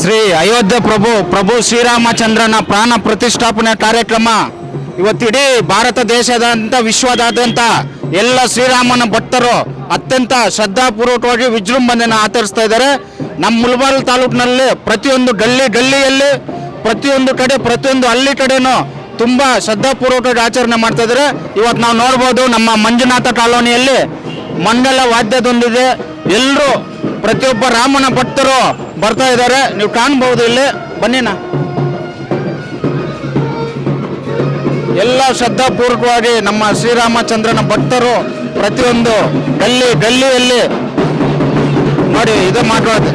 ಶ್ರೀ ಅಯೋಧ್ಯೆ ಪ್ರಭು ಪ್ರಭು ಶ್ರೀರಾಮಚಂದ್ರನ ಪ್ರಾಣ ಪ್ರತಿಷ್ಠಾಪನೆ ಕಾರ್ಯಕ್ರಮ. ಇವತ್ತಿಡೀ ಭಾರತ ದೇಶದಾದ್ಯಂತ, ವಿಶ್ವದಾದ್ಯಂತ ಎಲ್ಲ ಶ್ರೀರಾಮನ ಭಕ್ತರು ಅತ್ಯಂತ ಶ್ರದ್ಧಾಪೂರ್ವಕವಾಗಿ ವಿಜೃಂಭಣೆಯನ್ನು ಆಚರಿಸ್ತಾ ಇದ್ದಾರೆ. ನಮ್ಮ ಮುಳಬಾಲ್ ತಾಲೂಕಿನಲ್ಲಿ ಪ್ರತಿಯೊಂದು ಗಲ್ಲಿ ಗಲ್ಲಿಯಲ್ಲಿ, ಪ್ರತಿಯೊಂದು ಕಡೆ, ಪ್ರತಿಯೊಂದು ಹಳ್ಳಿ ಕಡೆನೂ ತುಂಬ ಶ್ರದ್ಧಾಪೂರ್ವಕವಾಗಿ ಆಚರಣೆ ಮಾಡ್ತಾ ಇದ್ದಾರೆ. ಇವತ್ತು ನಾವು ನೋಡ್ಬೋದು ನಮ್ಮ ಮಂಜುನಾಥ ಕಾಲೋನಿಯಲ್ಲಿ ಮಂಡಲ ವಾದ್ಯದೊಂದಿದೆ. ಎಲ್ಲರೂ ಪ್ರತಿಯೊಬ್ಬ ರಾಮನ ಭಕ್ತರು ಬರ್ತಾ ಇದ್ದಾರೆ. ನೀವು ಕಾಣ್ಬಹುದು ಇಲ್ಲಿ. ಬನ್ನಿನ ಎಲ್ಲ ಶ್ರದ್ಧಾಪೂರ್ವಕವಾಗಿ ನಮ್ಮ ಶ್ರೀರಾಮಚಂದ್ರನ ಭಕ್ತರು ಪ್ರತಿಯೊಂದು ಗಲ್ಲಿ ಗಲ್ಲಿಯಲ್ಲಿ ನೋಡಿ, ಇದು ಮಾಡೋದು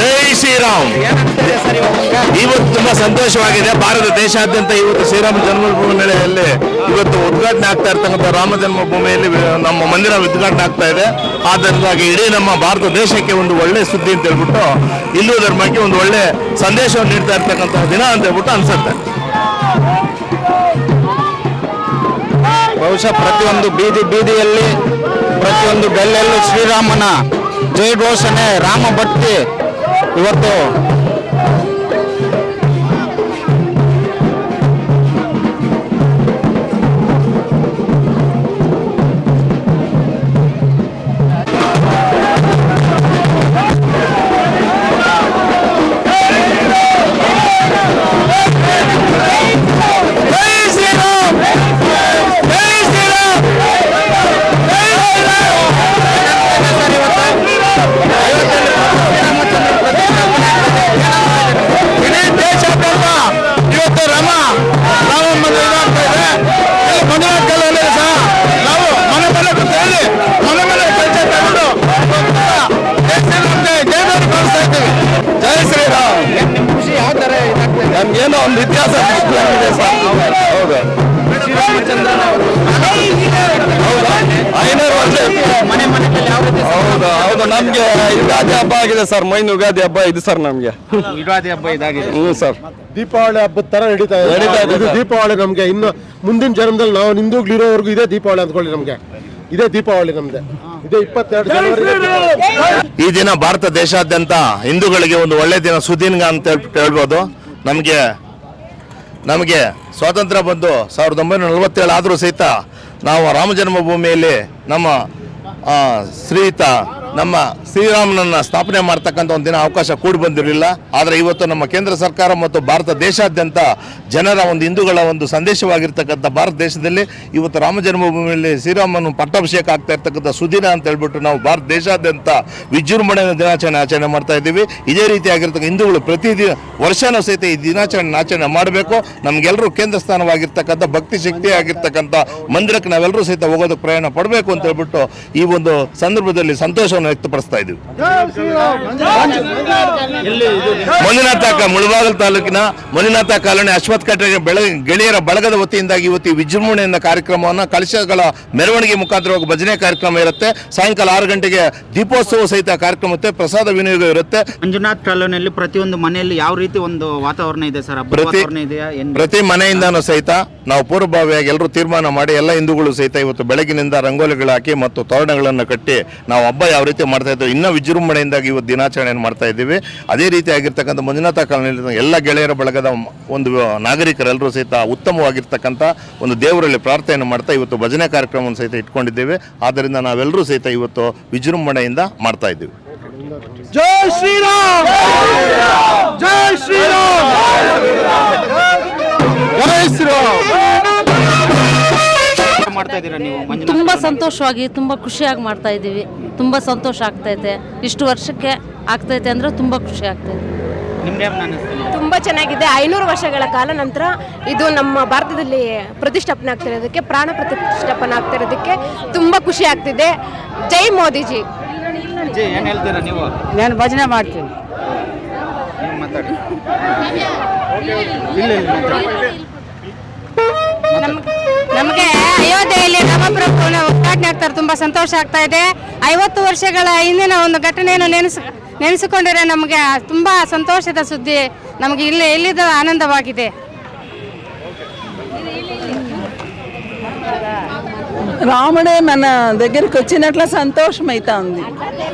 ಜೈ ಶ್ರೀರಾಮ್. ಇವತ್ತು ತುಂಬಾ ಸಂತೋಷವಾಗಿದೆ. ಭಾರತ ದೇಶಾದ್ಯಂತ ಇವತ್ತು ಶ್ರೀರಾಮ ಜನ್ಮಭೂಮಿ ಮೇಳೆಯಲ್ಲಿ ಇವತ್ತು ಉದ್ಘಾಟನೆ ಆಗ್ತಾ ಇರ್ತಕ್ಕಂಥ ರಾಮ ಜನ್ಮಭೂಮಿಯಲ್ಲಿ ನಮ್ಮ ಮಂದಿರ ಉದ್ಘಾಟನೆ ಆಗ್ತಾ ಇದೆ. ಆದ್ದರಿಂದಾಗಿ ಇಡೀ ನಮ್ಮ ಭಾರತ ದೇಶಕ್ಕೆ ಒಂದು ಒಳ್ಳೆ ಸುದ್ದಿ ಅಂತ ಹೇಳ್ಬಿಟ್ಟು ಹಿಂದೂ ಧರ್ಮಕ್ಕೆ ಒಂದು ಒಳ್ಳೆ ಸಂದೇಶವನ್ನು ನೀಡ್ತಾ ಇರ್ತಕ್ಕಂಥ ದಿನ ಅಂತ ಹೇಳ್ಬಿಟ್ಟು ಅನ್ಸುತ್ತೆ. ಬಹುಶಃ ಪ್ರತಿಯೊಂದು ಬೀದಿ ಬೀದಿಯಲ್ಲಿ, ಪ್ರತಿಯೊಂದು ಗಲ್ಲಲ್ಲೂ ಶ್ರೀರಾಮನ ಜಯ ಘೋಷಣೆ ರಾಮ ಭಕ್ತಿ. ಇವತ್ತು ನಮ್ಗೇನೋ ಒಂದು ಇತಿಹಾಸ ಸೃಷ್ಟಿಯಾಗಿದೆ ಸರ್ ಹೌದು ಐನೂರು ವರ್ಷ ನಮ್ಗೆ ಯುಗಾದಿ ಹಬ್ಬ ಆಗಿದೆ ಸರ್ ಮೈನ್ ಯುಗಾದಿ ಹಬ್ಬ ಇದು ಸರ್ ನಮ್ಗೆ. ಯುಗಾದಿ ಹಬ್ಬ ಇದಾಗಿದೆ. ಹ್ಞೂ ಸರ್. ದೀಪಾವಳಿ ಹಬ್ಬದ ತರ ನಡೀತಾ ಇದೆ. ನಡೀತಾ ಇದೆ. ದೀಪಾವಳಿ ನಮ್ಗೆ. ಇನ್ನು ಮುಂದಿನ ಜನ್ಮದಲ್ಲಿ ನಾವು ನಿಂದೂಗ್ಲಿರೋವರೆಗೂ ಇದೇ ದೀಪಾವಳಿ ಅಂದ್ಕೊಳ್ಳಿ ನಮ್ಗೆ. ಇದೇ ದೀಪಾವಳಿ ನಮ್ದೆ. ಇದೇ ಇಪ್ಪತ್ತೆರಡು ಜನವರಿ ಈ ದಿನ ಭಾರತ ದೇಶಾದ್ಯಂತ ಹಿಂದೂಗಳಿಗೆ ಒಂದು ಒಳ್ಳೆ ದಿನ ಸುದಿನ ಅಂತ ಹೇಳ್ಬಿಟ್ಟು ಹೇಳ್ಬೋದು. ನಮಗೆ ನಮಗೆ ಸ್ವಾತಂತ್ರ್ಯ ಬಂದು ಸಾವಿರದ ಒಂಬೈನೂರ ನಲವತ್ತೇಳು ಆದರೂ ಸಹಿತ ನಾವು ರಾಮ ಜನ್ಮಭೂಮಿಯಲ್ಲಿ ನಮ್ಮ ಶ್ರೀಯುತ, ನಮ್ಮ ಶ್ರೀರಾಮನನ್ನ ಸ್ಥಾಪನೆ ಮಾಡ್ತಕ್ಕಂಥ ಒಂದು ದಿನ ಅವಕಾಶ ಕೂಡಿ ಬಂದಿರಲಿಲ್ಲ. ಆದರೆ ಇವತ್ತು ನಮ್ಮ ಕೇಂದ್ರ ಸರ್ಕಾರ ಮತ್ತು ಭಾರತ ದೇಶಾದ್ಯಂತ ಜನರ ಒಂದು ಹಿಂದೂಗಳ ಒಂದು ಸಂದೇಶವಾಗಿರ್ತಕ್ಕಂಥ ಭಾರತ ದೇಶದಲ್ಲಿ ಇವತ್ತು ರಾಮ ಜನ್ಮಭೂಮಿಯಲ್ಲಿ ಶ್ರೀರಾಮನ ಪಟ್ಟಾಭಿಷೇಕ ಆಗ್ತಾ ಇರ್ತಕ್ಕಂಥ ಸುದಿನ ಅಂತ ಹೇಳ್ಬಿಟ್ಟು ನಾವು ಭಾರತ ದೇಶಾದ್ಯಂತ ವಿಜೃಂಭಣೆಯ ದಿನಾಚರಣೆ ಆಚರಣೆ ಮಾಡ್ತಾ ಇದ್ದೀವಿ. ಇದೇ ರೀತಿಯಾಗಿರ್ತಕ್ಕ ಹಿಂದೂಗಳು ಪ್ರತಿದಿನ ವರ್ಷನೂ ಸಹಿತ ಈ ದಿನಾಚರಣೆ ಆಚರಣೆ ಮಾಡಬೇಕು. ನಮಗೆಲ್ಲರೂ ಕೇಂದ್ರ ಸ್ಥಾನವಾಗಿರ್ತಕ್ಕಂಥ ಭಕ್ತಿ ಶಕ್ತಿ ಆಗಿರ್ತಕ್ಕಂಥ ಮಂದಿರಕ್ಕೆ ನಾವೆಲ್ಲರೂ ಸಹಿತ ಹೋಗೋದಕ್ಕೆ ಪ್ರಯಾಣ ಪಡಬೇಕು ಅಂತ ಹೇಳ್ಬಿಟ್ಟು ಈ ಒಂದು ಸಂದರ್ಭದಲ್ಲಿ ಸಂತೋಷವನ್ನು ವ್ಯಕ್ತಪಡಿಸ್ತಾ ಇದ್ದೀವಿ ಮಂಜುನಾಥ ಮುಳಬಾಗಲ್ ತಾಲೂಕಿನ ಮಂಜುನಾಥ ಕಾಲೋನಿ ಅಶ್ವಥ್ ಕಟ್ಟೆ ಬೆಳ ಗೆಳೆಯರ ಬಳಗದ ವತಿಯಿಂದಾಗಿ ಇವತ್ತು ಈ ವಿಜೃಂಭಣೆಯಿಂದ ಕಾರ್ಯಕ್ರಮವನ್ನು ಕಳಶಗಳ ಮೆರವಣಿಗೆ ಮುಖಾಂತರ ಭಜನೆ ಕಾರ್ಯಕ್ರಮ ಇರುತ್ತೆ. ಸಾಯಂಕಾಲ ಆರು ಗಂಟೆಗೆ ದೀಪೋತ್ಸವ ಸಹಿತ ಕಾರ್ಯಕ್ರಮ ಇರುತ್ತೆ ಪ್ರಸಾದ ವಿನಿಯೋಗ ಇರುತ್ತೆ. ಮಂಜುನಾಥ್ ಕಾಲೋನಿಯಲ್ಲಿ ಪ್ರತಿಯೊಂದು ಮನೆಯಲ್ಲಿ ಯಾವ ರೀತಿ ಒಂದು ವಾತಾವರಣ ಇದೆ ಸರ್? ಪ್ರತಿ ಪ್ರತಿ ಮನೆಯಿಂದನೂ ಸಹಿತ ನಾವು ಪೂರ್ವಭಾವಿಯಾಗಿ ಎಲ್ಲರೂ ತೀರ್ಮಾನ ಮಾಡಿ ಎಲ್ಲ ಹಿಂದೂಗಳು ಸಹಿತ ಇವತ್ತು ಬೆಳಗಿನಿಂದ ರಂಗೋಲಿಗಳು ಹಾಕಿ ಮತ್ತು ತೋರಣಗಳನ್ನು ಕಟ್ಟಿ ನಾವು ಹಬ್ಬ ಯಾವ ರೀತಿ ಮಾಡ್ತಾ ಇದ್ದೀವಿ ಇನ್ನೂ ವಿಜೃಂಭಣೆಯಿಂದಾಗಿ ಇವತ್ತು ದಿನಾಚರಣೆಯನ್ನು ಮಾಡ್ತಾ ಇದ್ದೀವಿ. ಅದೇ ರೀತಿಯಾಗಿರ್ತಕ್ಕಂಥ ಮಂಜುನಾಥ ಕಾಲೋನಿಯಲ್ಲಿ ಎಲ್ಲ ಗೆಳೆಯರ ಬಳಗದ ಒಂದು ನಾಗರಿಕರೆಲ್ಲರೂ ಸಹಿತ ಉತ್ತಮವಾಗಿರ್ತಕ್ಕಂಥ ಒಂದು ದೇವರಲ್ಲಿ ಪ್ರಾರ್ಥನೆಯನ್ನು ಮಾಡ್ತಾ ಇವತ್ತು ಭಜನೆ ಕಾರ್ಯಕ್ರಮವನ್ನು ಸಹಿತ ಇಟ್ಕೊಂಡಿದ್ದೇವೆ. ಆದ್ದರಿಂದ ನಾವೆಲ್ಲರೂ ಸಹಿತ ಇವತ್ತು ವಿಜೃಂಭಣೆಯಿಂದ ಮಾಡ್ತಾ ಇದ್ದೀವಿ. ಮಾಡ್ತಾ ಇದ್ದೀರಾ ನೀವು ಮಂಜುನಾಥ್ ತುಂಬ ಸಂತೋಷವಾಗಿ ತುಂಬ ಖುಷಿಯಾಗಿ ಮಾಡ್ತಾ ಇದ್ದೀವಿ. ತುಂಬ ಸಂತೋಷ ಆಗ್ತೈತೆ ಇಷ್ಟು ವರ್ಷಕ್ಕೆ ಆಗ್ತೈತೆ ಅಂದರೆ ತುಂಬ ಖುಷಿ ಆಗ್ತೈತೆ ನಿಮ್ಗೆ ಅನ್ನಿಸ್ತಿದೆ? ತುಂಬ ಚೆನ್ನಾಗಿದೆ. ಐನೂರು ವರ್ಷಗಳ ಕಾಲ ನಂತರ ಇದು ನಮ್ಮ ಭಾರತದಲ್ಲಿ ಪ್ರತಿಷ್ಠಾಪನೆ ಆಗ್ತಿರೋದಕ್ಕೆ ಪ್ರಾಣ ಪ್ರತಿಷ್ಠಾಪನೆ ಆಗ್ತಿರೋದಕ್ಕೆ ತುಂಬ ಖುಷಿ ಆಗ್ತಿದೆ. ಜೈ ಮೋದಿಜಿ. ಅಜ್ಜಿ ಏನ್ ಹೇಳ್ತೀರಾ ನೀವು? ನಾನು ಭಜನೆ ಮಾಡ್ತೀನಿ. ನೀವು ಮಾತಾಡಿ. ಇಲ್ಲ ಇಲ್ಲ ಮಾತಾಡಿ. ಉದ್ಘಾಟನೆ ಆಗ್ತಾರೆ ತುಂಬ ಸಂತೋಷ ಆಗ್ತಾ ಇದೆ ಐವತ್ತು ವರ್ಷಗಳ ಹಿಂದಿನ ಒಂದು ಘಟನೆಯನ್ನು ನೆನೆಸ್ ನೆನೆಸಿಕೊಂಡರೆ ನಮಗೆ ತುಂಬ ಸಂತೋಷದ ಸುದ್ದಿ ನಮಗೆ ಇಲ್ಲಿ ಎಲ್ಲಿದ ಆನಂದವಾಗಿದೆ రాముడే మన దగ్గరికి వచ్చినట్ల సంతోషమైతా ఉంది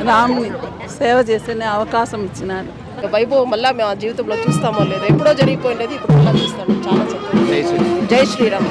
రాముని సేవ చేసే అవకాశం ఇచ్చినారు వైభవం మళ్ళా మేము ఆ జీవితంలో చూస్తామో లేదో ఎప్పుడో జరిగిపోయినది ఇప్పుడు మళ్ళీ చూస్తాము చాలా సంతోషం జై శ్రీరామ్